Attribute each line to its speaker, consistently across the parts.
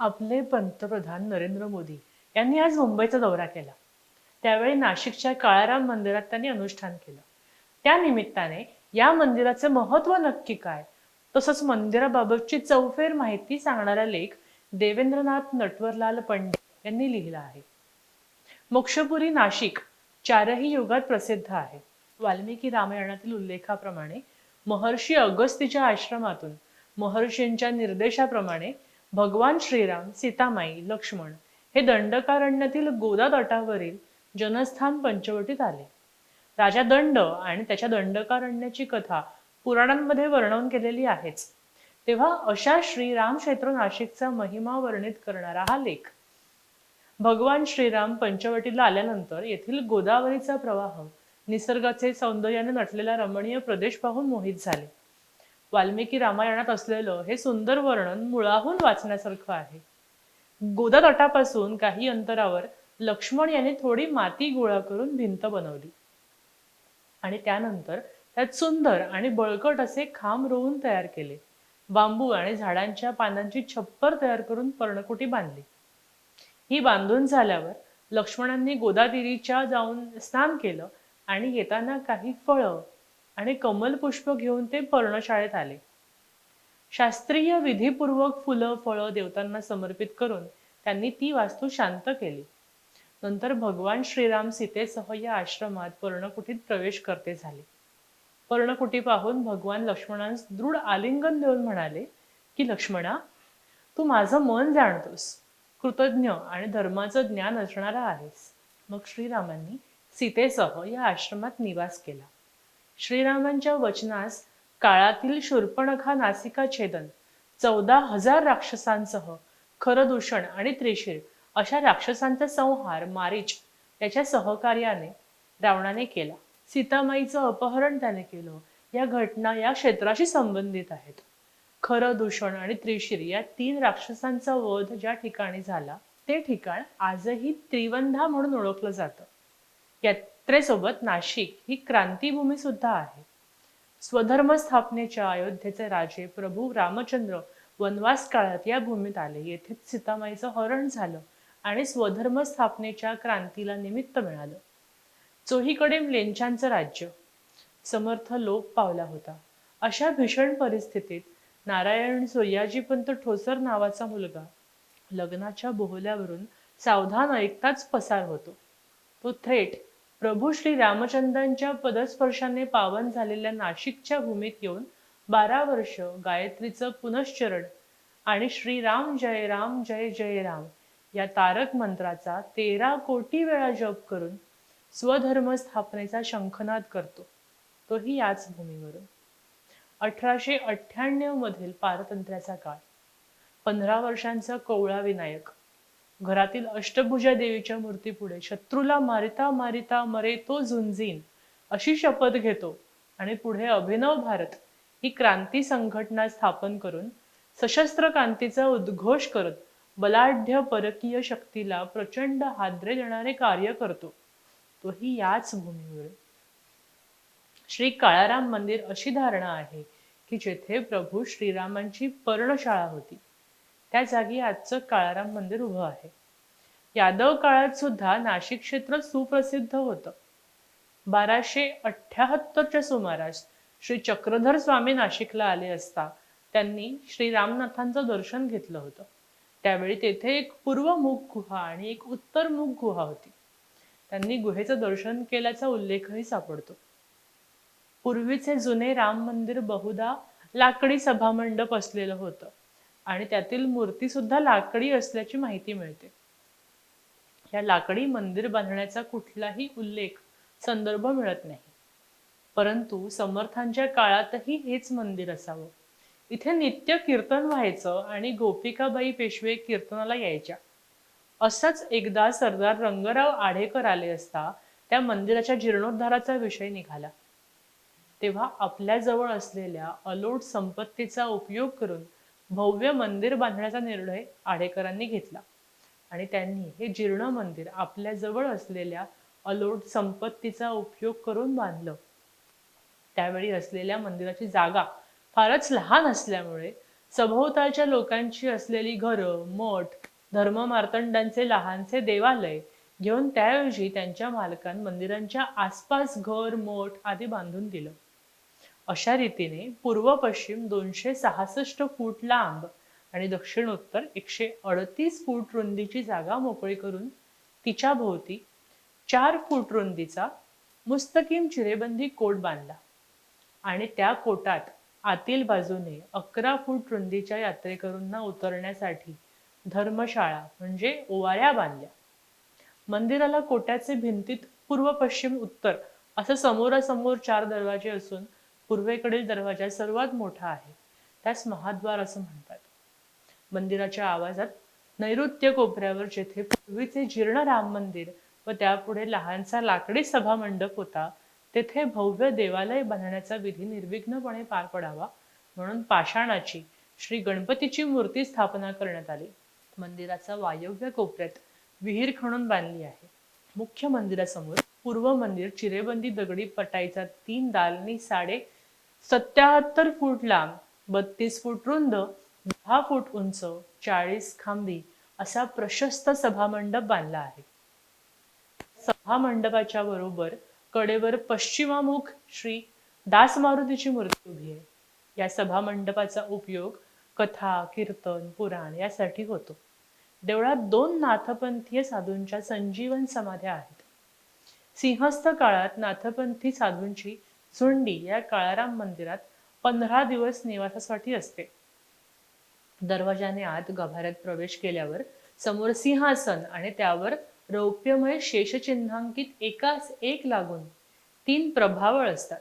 Speaker 1: आपले पंतप्रधान नरेंद्र मोदी यांनी आज मुंबईचा दौरा केला. त्यावेळी नाशिकच्या काळाराम मंदिरात त्यांनी अनुष्ठान केलं. त्या निमित्ताने या मंदिराचे महत्त्व नक्की काय तसंच मंदिराबाबतची चौफेर माहिती सांगणारा लेख देवेंद्रनाथ नटवरलाल पंडित यांनी लिहिला आहे. मोक्षपुरी नाशिक चारही युगात प्रसिद्ध आहे. वाल्मिकी रामायणातील उल्लेखाप्रमाणे महर्षी अगस्तीच्या आश्रमातून महर्षींच्या निर्देशाप्रमाणे भगवान श्रीराम सीतामाई लक्ष्मण हे दंडकारण्यातील गोदा तटावरील जनस्थान पंचवटीत आले. राजा दंड आणि त्याच्या दंडकारण्याची कथा पुराणांमध्ये वर्णन केलेली आहेच. तेव्हा अशा श्रीराम क्षेत्र नाशिकचा महिमा वर्णित करणारा हा लेख. भगवान श्रीराम पंचवटीला आल्यानंतर येथील गोदावरीचा प्रवाह निसर्गाचे सौंदर्याने नटलेला रमणीय प्रदेश पाहून मोहित झाले. वाल्मिकी रामायणात असलेलं हे सुंदर वर्णन मुळाहून वाचण्यासारखं आहे. गोदा तटापासून काही अंतरावर लक्ष्मण याने थोडी माती गोळा करून भिंत बनवली. आणि त्यानंतर त्यात सुंदर आणि बळकट असे खांब रोवून तयार केले. बांबू आणि झाडांच्या पानांची छप्पर तयार करून पर्णकुटी बांधली. ही बांधून झाल्यावर लक्ष्मणांनी गोदादेवीच्या जाऊन स्नान केलं आणि येताना काही फळं आणि कमल पुष्प घेऊन ते पर्णशाळेत आले. शास्त्रीय विधीपूर्वक फुलं फळं देवतांना समर्पित करून त्यांनी ती वास्तू शांत केली. नंतर भगवान श्रीराम सीतेसह या आश्रमात पर्णकुटीत प्रवेश करते झाले. पर्णकुटी पाहून भगवान लक्ष्मणांस दृढ आलिंगन देऊन म्हणाले की लक्ष्मणा तू माझं मन जाणतोस. कृतज्ञ आणि धर्माचं ज्ञान असणारा आहेस. मग श्रीरामांनी सीतेसह या आश्रमात निवास केला. श्रीरामांच्या वचनास काळातील शूर्पणखा नासिका छेदन चौदा हजार राक्षसांसह खरदूषण आणि त्रिशीर अशा राक्षसांचा संहार मारीच त्याच्या सहकार्याने रावणाने केला. सीतामाईचं अपहरण त्याने केलं. या घटना या क्षेत्राशी संबंधित आहेत. खरं दूषण आणि त्रिशीर या तीन राक्षसांचा वध ज्या ठिकाणी झाला ते ठिकाण आजही त्रिवंधा म्हणून ओळखलं जातं. यात्रेसोबत नाशिक ही क्रांतीभूमी सुद्धा आहे. स्वधर्म स्थापनेच्या अयोध्येचे राजे प्रभू रामचंद्र वनवास काळात या भूमीत आले. येथे सीतामाईचं हरण झालं आणि स्वधर्म स्थापनेच्या क्रांतीला निमित्त मिळालं. चोहीकडे लेंचांचं राज्य. समर्थ लोप पावला होता. अशा भीषण परिस्थितीत नारायण सूर्याजीपंत ठोसर नावाचा मुलगा लग्नाच्या बोहल्यावरून सावधान ऐकताच पसार होतो. तो थेट प्रभू श्री रामचंद्रांच्या पदस्पर्शाने पावन झालेल्या नाशिकच्या भूमीत येऊन बारा वर्ष गायत्रीचं पुनश्चरण आणि श्रीराम जय राम जय जय राम या तारक मंत्राचा तेरा कोटी वेळा जप करून स्वधर्म स्थापनेचा शंखनाद करतो. तोही याच भूमीवरून. अठराशे अठ्ठ्याण्णव मधील पारतंत्र्याचा काळ. पंधरा वर्षांचा कोवळा विनायक घरातील अष्टभुजा देवीच्या मूर्तीपुढे शत्रूला मारिता मारिता मरे तो झुंजीन अशी शपथ घेतो. आणि पुढे अभिनव भारत ही क्रांती संघटना स्थापन करून सशस्त्र क्रांतीचा उद्घोष करत बलाढ्य परकीय शक्तीला प्रचंड हादरे देणारे कार्य करतो. तोही याच भूमीवर. श्री काळाराम मंदिर अशी धारणा आहे की जेथे प्रभू श्रीरामांची पर्णशाळा होती. त्या जागी आजचं काळाराम मंदिर उभं आहे. यादव काळात सुद्धा नाशिक क्षेत्र सुप्रसिद्ध होतं. बाराशे अठ्ठ्याहत्तरच्या सुमारास श्री चक्रधर स्वामी नाशिकला आले असता त्यांनी श्री रामनाथांचं दर्शन घेतलं होतं. त्यावेळी तेथे एक पूर्वमुख गुहा आणि एक उत्तरमुख गुहा होती. त्यांनी गुहेचं दर्शन केल्याचा उल्लेखही सापडतो. पूर्वीचे जुने राम मंदिर बहुधा लाकडी सभामंडप असलेलं होतं. आणि त्यातील मूर्ती सुद्धा लाकडी असल्याची माहिती मिळते. या लाकडी मंदिर बांधण्याचा कुठलाही उल्लेख संदर्भ मिळत नाही. परंतु समर्थांच्या काळातही हेच मंदिर असावं. इथे नित्य कीर्तन व्हायचं आणि गोपिकाबाई पेशवे कीर्तनाला यायच्या. असंच एकदा सरदार रंगराव आढेकर आले असता त्या मंदिराच्या जीर्णोद्धाराचा विषय निघाला. तेव्हा आपल्या जवळ असलेल्या अलोट संपत्तीचा उपयोग करून भव्य मंदिर बांधण्याचा निर्णय आढेकरांनी घेतला. आणि त्यांनी हे जीर्ण मंदिर आपल्या जवळ असलेल्या अलोट संपत्तीचा उपयोग करून बांधलं. त्यावेळी असलेल्या मंदिराची जागा फारच लहान असल्यामुळे सभोवतालच्या लोकांची असलेली घरं मठ धर्ममार्तंडांचे लहानसे देवालय घेऊन त्याऐवजी त्यांच्या मालकान मंदिरांच्या आसपास घर मठ आदी बांधून दिलं. अशा रीतीने पूर्व पश्चिम दोनशे सहासष्ट फूट लांब आणि दक्षिणोत्तर एकशे अडतीस फूट रुंदीची जागा मोकळी करून तिच्या भोवती चार फूट रुंदीचा मुस्तकीम चिरेबंदी कोट बांधला आणि त्या कोटात आतील बाजूने अकरा फूट रुंदीच्या यात्रेकरूंना उतरण्यासाठी धर्मशाळा म्हणजे ओवाऱ्या बांधल्या. मंदिराला कोट्याचे भिंतीत पूर्व पश्चिम उत्तर असं समोरासमोर चार दरवाजे असून पूर्वेकडील दरवाजा सर्वात मोठा आहे. त्यास महाद्वार असं म्हणतात. मंदिराच्या आवाजात नैऋत्य कोपऱ्यावर जेथे पूर्वीचे जीर्ण राम मंदिर व त्यापुढे लहानसा लाकडी सभा मंडप होता तेथे भव्य देवालय बांधण्याचा विधी निर्विघ्नपणे पार पडावा म्हणून पाषाणाची श्री गणपतीची मूर्ती स्थापना करण्यात आली. मंदिराचा वायव्य कोपऱ्यात विहीर खणून बांधली आहे. मुख्य मंदिरासमोर पूर्व मंदिर चिरेबंदी दगडी पटाईचा तीन दालनी साडे सत्याहत्तर फूट लांब बत्तीस फूट रुंद दहा फूट उंच चाळीस खांबी असा प्रशस्त सभामंडप बांधला आहे. सभामंडपाच्या बरोबर कडेवर पश्चिमामुख श्री दास मारुतीची मूर्ती उभी आहे. या सभामंडपाचा उपयोग कथा कीर्तन पुराण यासाठी होतो. देवळात दोन नाथपंथीय साधूंच्या संजीवन समाध्या आहेत. सिंहस्थ काळात नाथपंथी साधूंची झुंडी या काळाराम मंदिरात पंधरा दिवस निवासासाठी असते. दरवाजाने आत गाभाऱ्यात प्रवेश केल्यावर समोर सिंहासन आणि त्यावर रौप्यमय शेषचिन्हांकित एकाच एक लागून तीन प्रभावळ असतात.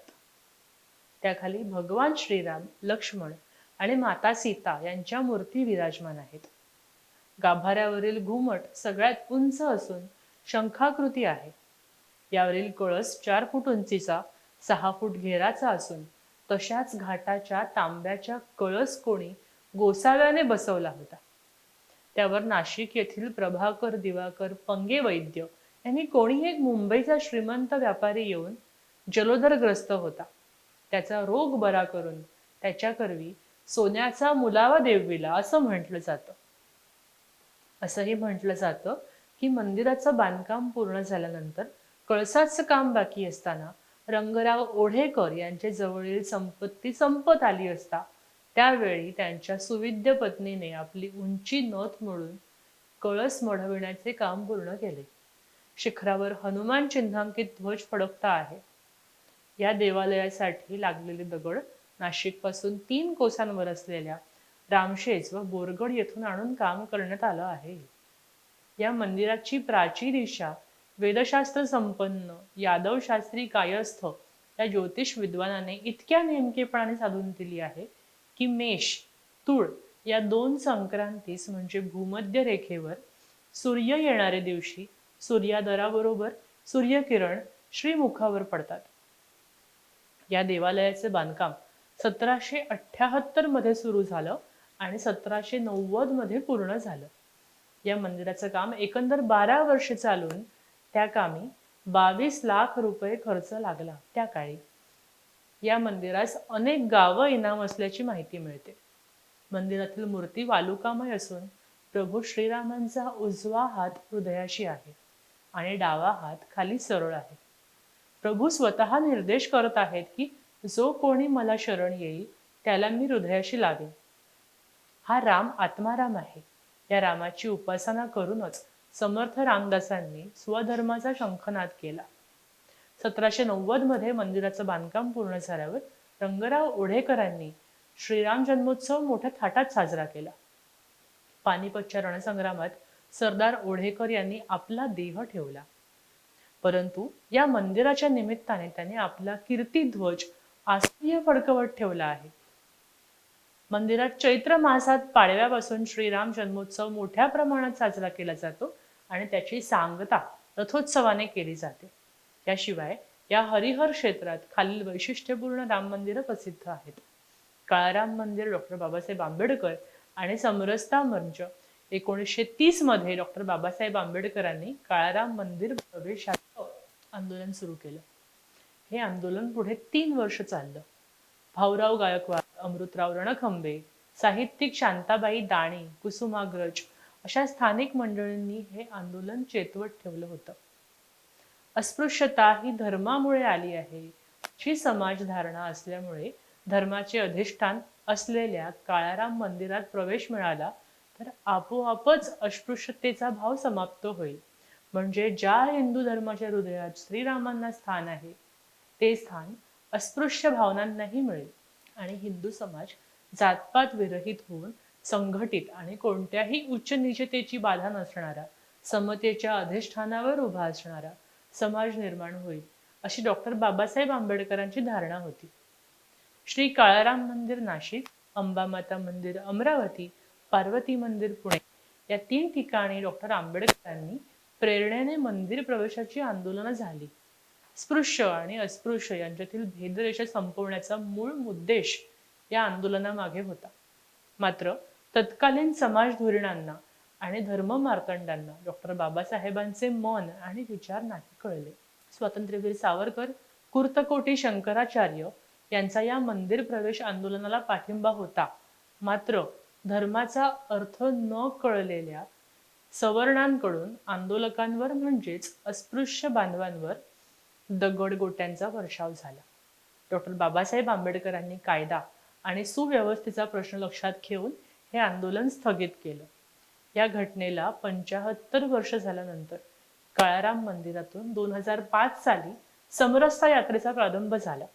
Speaker 1: त्याखाली भगवान श्रीराम लक्ष्मण आणि माता सीता यांच्या मूर्ती विराजमान आहेत. गाभाऱ्यावरील घुमट सगळ्यात उंच असून शंखाकृती आहे. यावरील कळस चार फूट उंचीचा सहा फूट घेराचा असून तशाच घाटाच्या तांब्याच्या कळस कोणी गोसाव्याने बसवला होता. त्यावर नाशिक येथील प्रभाकर दिवाकर पंगे वैद्य यांनी कोणी एक मुंबईचा श्रीमंत व्यापारी येऊन जलोदरग्रस्त होता. त्याचा रोग बरा करून त्याच्याकरवी सोन्याचा मुलावा देवीला असं म्हटलं जातं. असंही म्हटलं जातं की मंदिराचं बांधकाम पूर्ण झाल्यानंतर कळसाचं काम बाकी असताना रंगराव ओढेकर यांच्या जवळील संपत्ती संपत आली असता त्यावेळी त्यांच्या सुविद्य पत्नीने आपली उंची नथ मोडून कळस मढविण्याचे काम पूर्ण केले. शिखरावर हनुमान चिन्हांकित ध्वज फडकता आहे. या देवालयासाठी लागलेले दगड नाशिकपासून तीन कोसांवर असलेल्या रामशेज व बोरगड येथून आणून काम करण्यात आलं आहे. या मंदिराची प्राची दिशा वेदशास्त्र संपन्न यादव शास्त्री कायस्थ या ज्योतिष विद्वानाने इतक्या नेमकेपणाने साधून दिली आहे की मेष तुळ या दोन संक्रांतीस म्हणजे भूमध्य रेखेवर सूर्य येणाऱ्या दिवशी सूर्यादराबरोबर सूर्यकिरण श्रीमुखावर पडतात. या देवालयाचे बांधकाम सतराशे अठ्याहत्तरमध्ये सुरू झालं आणि सतराशे नव्वदमध्ये पूर्ण झालं. या मंदिराचं काम एकंदर बारा वर्ष चालून त्या कामी बावीस लाख रुपये खर्च लागला त्या काळी. या मंदिरास अनेक गावं इनाम असल्याची माहिती मिळते. मंदिरातील मूर्ती वालुकामय असून प्रभू श्रीरामांचा उजवा हात हृदयाशी आहे आणि डावा हात खाली सरळ आहे. प्रभू स्वतः निर्देश करत आहेत की जो कोणी मला शरण येईल त्याला मी हृदयाशी लावेन हा राम आत्माराम आहे. या रामाची उपासना करूनच समर्थ रामदासांनी स्वधर्माचा शंखनाद केला. सतराशे नव्वदमध्ये मंदिराचं बांधकाम पूर्ण झाल्यावर रंगराव ओढेकरांनी श्रीराम जन्मोत्सव मोठ्या थाटात साजरा केला. पानिपतच्या रणसंग्रामात सरदार ओढेकर यांनी आपला देह ठेवला. परंतु या मंदिराच्या निमित्ताने त्यांनी आपला कीर्तिध्वज आस्तीय फडकवत ठेवला आहे. मंदिरात चैत्र मासात पाडव्यापासून श्रीराम जन्मोत्सव मोठ्या प्रमाणात साजरा केला जातो. आणि त्याची सांगता रथोत्सवाने केली जाते. त्याशिवाय या हरिहर क्षेत्रात खालील वैशिष्ट्यपूर्ण राम मंदिरं प्रसिद्ध आहेत. काळाराम मंदिर डॉक्टर बाबासाहेब आंबेडकर आणि समरसता मंच एकोणीसशे तीसमध्ये डॉक्टर बाबासाहेब आंबेडकरांनी काळाराम मंदिर प्रवेशाचं आंदोलन सुरू केलं. हे आंदोलन पुढे तीन वर्ष चाललं. भाऊराव गायकवाड अमृतराव रणखंबे साहित्यिक शांताबाई दाणी कुसुमाग्रज अशा स्थानिक मंडळींनी हे आंदोलन चेतवत ठेवलं होतं. अस्पृश्यता ही धर्मामुळे आली आहे ही समाज धारणा असल्यामुळे धर्माचे अधिष्ठान असलेल्या काळाराम मंदिरात प्रवेश मिळाला तर आपोआपच अस्पृश्यतेचा भाव समाप्त होईल. म्हणजे ज्या हिंदू धर्माच्या हृदयात श्रीरामांना स्थान आहे ते स्थान अस्पृश्य भावनांनाही मिळेल आणि हिंदू समाज जातपात विरहित होऊन संघटित आणि कोणत्याही उच्च निचतेची बाधा नसणारा समतेच्या अधिष्ठानावर उभा असणारा समाज निर्माण होईल अशी डॉक्टर बाबासाहेब आंबेडकरांची धारणा होती. श्री काळाराम मंदिर नाशिक अंबामाता मंदिर अमरावती पार्वती मंदिर पुणे या तीन ठिकाणी डॉक्टर आंबेडकरांनी प्रेरणेने मंदिर प्रवेशाची आंदोलनं झाली. स्पृश्य आणि अस्पृश्य यांच्यातील भेदरेषा संपवण्याचा मूळ उद्देश या आंदोलनामागे होता. मात्र तत्कालीन समाज धोरणांना आणि धर्म मार्तंडांना डॉक्टर बाबासाहेबांचे मन आणि विचार नाही कळले. स्वातंत्र्यवीर सावरकर कुर्तकोटी शंकराचार्य यांचा या मंदिर प्रवेश आंदोलनाला पाठिंबा होता. मात्र धर्माचा अर्थ न कळलेल्या सवर्णांकडून आंदोलकांवर म्हणजेच अस्पृश्य बांधवांवर दगडगोट्यांचा वर्षाव झाला. डॉक्टर बाबासाहेब आंबेडकरांनी कायदा आणि सुव्यवस्थेचा प्रश्न लक्षात घेऊन हे आंदोलन स्थगित केलं. या घटनेला पंचाहत्तर वर्ष झाल्यानंतर काळाराम मंदिरातून दोन हजार पाच साली समरसता यात्रेचा प्रारंभ झाला.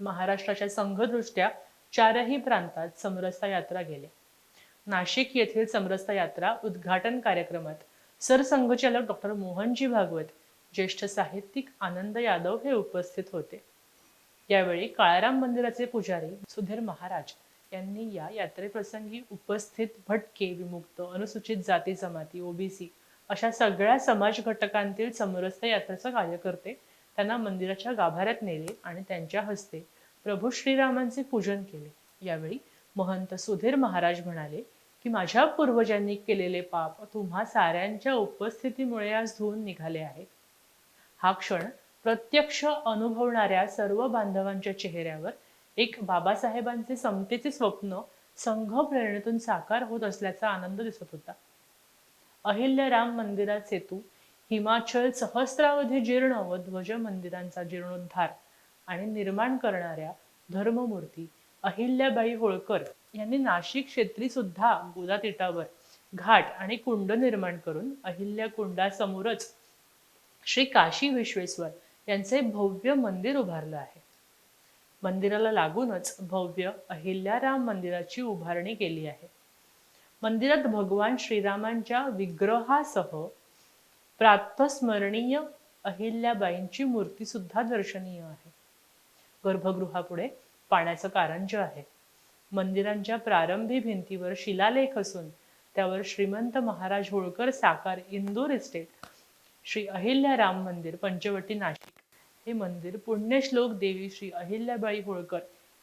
Speaker 1: महाराष्ट्राच्या संघदृष्ट्या चारही प्रांतात समरसता यात्रा गेल्या नाशिक येथील समरसता यात्रा उद्घाटन कार्यक्रमात सरसंघचालक डॉक्टर मोहनजी भागवत ज्येष्ठ साहित्यिक आनंद यादव हे उपस्थित होते. यावेळी काळाराम मंदिराचे पुजारी सुधीर महाराज यांनी या यात्रेप्रसंगी उपस्थित भटके विमुक्त अनुसूचित जाती जमाती ओबीसी अशा सगळ्या समाज घटकांतील समरसता यात्रेचा कार्यकर्ते त्यांना मंदिराच्या गाभाऱ्यात नेले आणि त्यांच्या हस्ते प्रभू श्रीरामांचे पूजन केले. यावेळी महंत सुधीर महाराज म्हणाले की माझ्या पूर्वजांनी केलेले पाप तुम्हा साऱ्यांच्या उपस्थितीमुळे आज धुवून निघाले आहेत. हा क्षण प्रत्यक्ष अनुभवणाऱ्या सर्व बांधवांच्या चेहऱ्यावर एक बाबासाहेबांचे समतेचे स्वप्न संघ प्रेरणेतून साकार होत असल्याचा आनंद दिसत होता. अहिल्याराम मंदिरात सेतू हिमाचल सहस्रावधी जीर्ण व ध्वज मंदिरांचा जीर्णोद्धार आणि निर्माण करणाऱ्या धर्ममूर्ती अहिल्याबाई होळकर यांनी नाशिक क्षेत्री सुद्धा गोदातीटावर घाट आणि कुंड निर्माण करून अहिल्या कुंडासमोरच श्री काशी विश्वेश्वर यांचे भव्य मंदिर उभारलं आहे. मंदिराला लागूनच भव्य अहिल्या राम मंदिराची उभारणी केली आहे. मंदिरात भगवान श्रीरामांच्या विग्रहासह प्रातस्मरणीय अहिल्याबाईंची मूर्ती सुद्धा दर्शनीय आहे. गर्भगृहापुढे पाण्याचं कारंज आहे. मंदिरांच्या प्रारंभी भिंतीवर शिलालेख असून त्यावर श्रीमंत महाराज होळकर साकार इंदोर इस्टेट श्री अहिल्या राम मंदिर पंचवटी नाशिक हे मंदिर पुण्यश्लोक देवी श्री अहिल्याबाई होळकर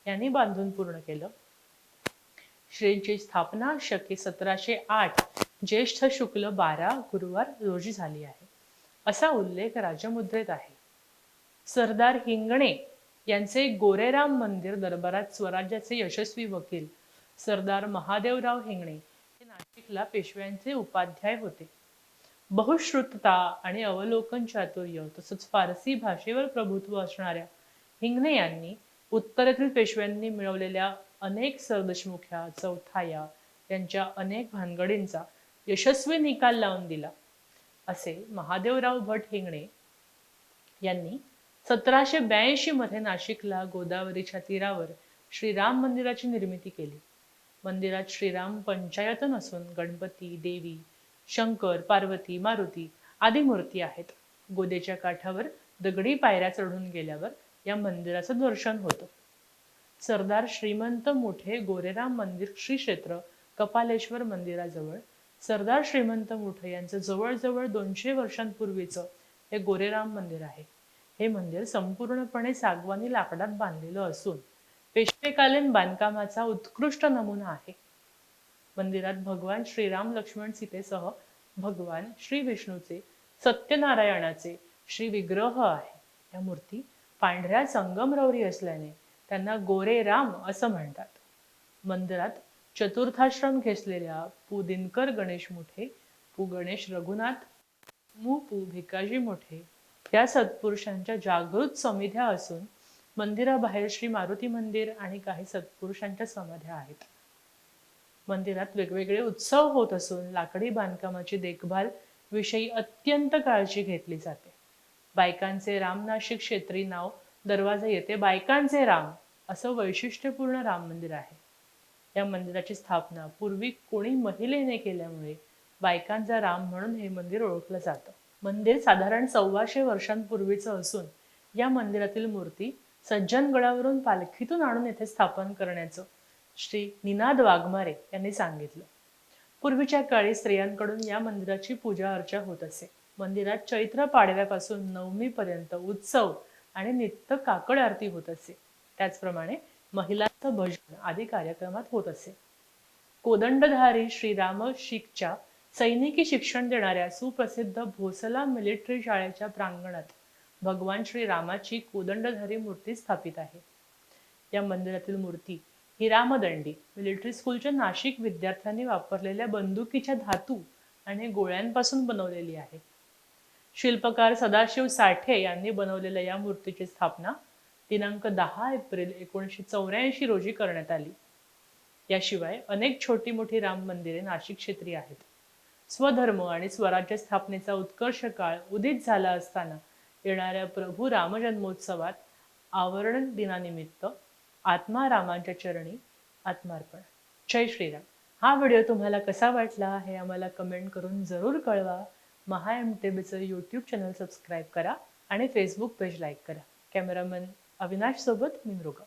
Speaker 1: यांनी बांधून पूर्ण केलं. श्रींची स्थापना शके सतराशे आठ ज्येष्ठ शुक्ल बारा गुरुवार रोजी झाली आहे. असा उल्लेख राजमुद्रेत आहे. सरदार हिंगणे यांचे गोरेराम मंदिर दरबारात स्वराज्याचे यशस्वी वकील सरदार महादेवराव हिंगणे हे नाशिकला पेशव्यांचे उपाध्याय होते. बहुश्रुतता आणि अवलोकन चातुर्य तसंच फारसी भाषेवर प्रभुत्व असणाऱ्या हिंगणे यांनी उत्तरेतील पेशव्यांनी मिळवलेल्या अनेक सरदेशमुख्या चौथाया यांच्या अनेक भानगडींचा यशस्वी निकाल लावून दिला. असे महादेवराव भट हिंगणे यांनी सतराशे ब्याऐंशी मध्ये नाशिकला गोदावरीच्या तीरावर श्रीराम मंदिराची निर्मिती केली. मंदिरात श्रीराम पंचायतन असून गणपती देवी शंकर पार्वती मारुती आदी मूर्ती आहेत. गोदेच्या काठावर दगडी पायऱ्या चढून गेल्यावर या मंदिराचं दर्शन होतं. सरदार श्रीमंत मोठे गोरेराम मंदिर श्री क्षेत्र कपालेश्वर मंदिराजवळ सरदार श्रीमंत मोठे यांचं जवळजवळ दोनशे वर्षांपूर्वीचं हे गोरेराम मंदिर आहे. हे मंदिर संपूर्णपणे सागवानी लाकडात बांधलेलं असून पेशवेकालीन बांधकामाचा उत्कृष्ट नमुना आहे. मंदिरात भगवान श्रीराम लक्ष्मण सीतेसह भगवान श्री विष्णूचे सत्यनारायणाचे श्री विग्रह आहे. या मूर्ती पांढऱ्या संगमरवरी असल्याने त्यांना गोरे राम असं म्हणतात. मंदिरात चतुर्थाश्रम घेसलेल्या पु दिनकर गणेश मोठे पु गणेश रघुनाथ मु पु भिकाजी मोठे या सत्पुरुषांच्या जागृत समिध्या असून मंदिराबाहेर श्री मारुती मंदिर आणि काही सत्पुरुषांच्या समाध्या आहेत. मंदिरात वेगवेगळे उत्सव होत असून लाकडी बांधकामाची देखभाल विषयी अत्यंत काळजी घेतली जाते. बायकांचे राम नाशिक क्षेत्री नाव दरवाजा येते बायकांचे राम असं वैशिष्ट्यपूर्ण राम मंदिर आहे. या मंदिराची स्थापना पूर्वी कोणी महिलेने केल्यामुळे बायकांचा राम म्हणून हे मंदिर ओळखलं जातं. मंदिर साधारण सव्वाशे वर्षांपूर्वीचं असून या मंदिरातील मूर्ती सज्जनगडावरून पालखीतून आणून येथे स्थापन करण्याचं श्री निनाद वाघमारे यांनी सांगितलं. पूर्वीच्या काळी स्त्रियांकडून या मंदिराची पूजा अर्चा होत असे. मंदिरात चैत्र पाडव्यापासून नवमीपर्यंत उत्सव आणि नित्य काकड आरती होत असे. त्याचप्रमाणे महिलांचं भजन आदी कार्यक्रमात होत असे. कोदंडधारी श्रीराम शिखच्या सैनिकी शिक्षण देणाऱ्या सुप्रसिद्ध भोसला मिलिटरी शाळेच्या प्रांगणात भगवान श्री रामाची कोदंडधारी मूर्ती स्थापित आहे. या मंदिरातील मूर्ती ही रामदंडी मिलिटरी स्कूलच्या नाशिक विद्यार्थ्यांनी वापरलेल्या बंदुकीच्या धातू आणि गोळ्यांपासून बनवलेली आहे. शिल्पकार सदाशिव साठे यांनी बनवलेल्या या मूर्तीची स्थापना दिनांक दहा एप्रिल एकोणीसशे चौऱ्याऐंशी रोजी करण्यात आली. याशिवाय अनेक छोटी मोठी राम मंदिरे नाशिक क्षेत्री आहेत. स्वधर्म आणि स्वराज्य स्थापनेचा उत्कर्ष काळ उदित झाला असताना येणाऱ्या प्रभू रामजन्मोत्सवात आवरण दिनानिमित्त आत्मा रामांच्या चरणी आत्मार्पण. जय श्रीराम. हा व्हिडिओ तुम्हाला कसा वाटला हे आम्हाला कमेंट करून जरूर कळवा. महा एम टेबीचं यूट्यूब चॅनल सबस्क्राईब करा आणि फेसबुक पेज लाईक करा. कॅमेरामन अविनाश सोबत मी मृगा.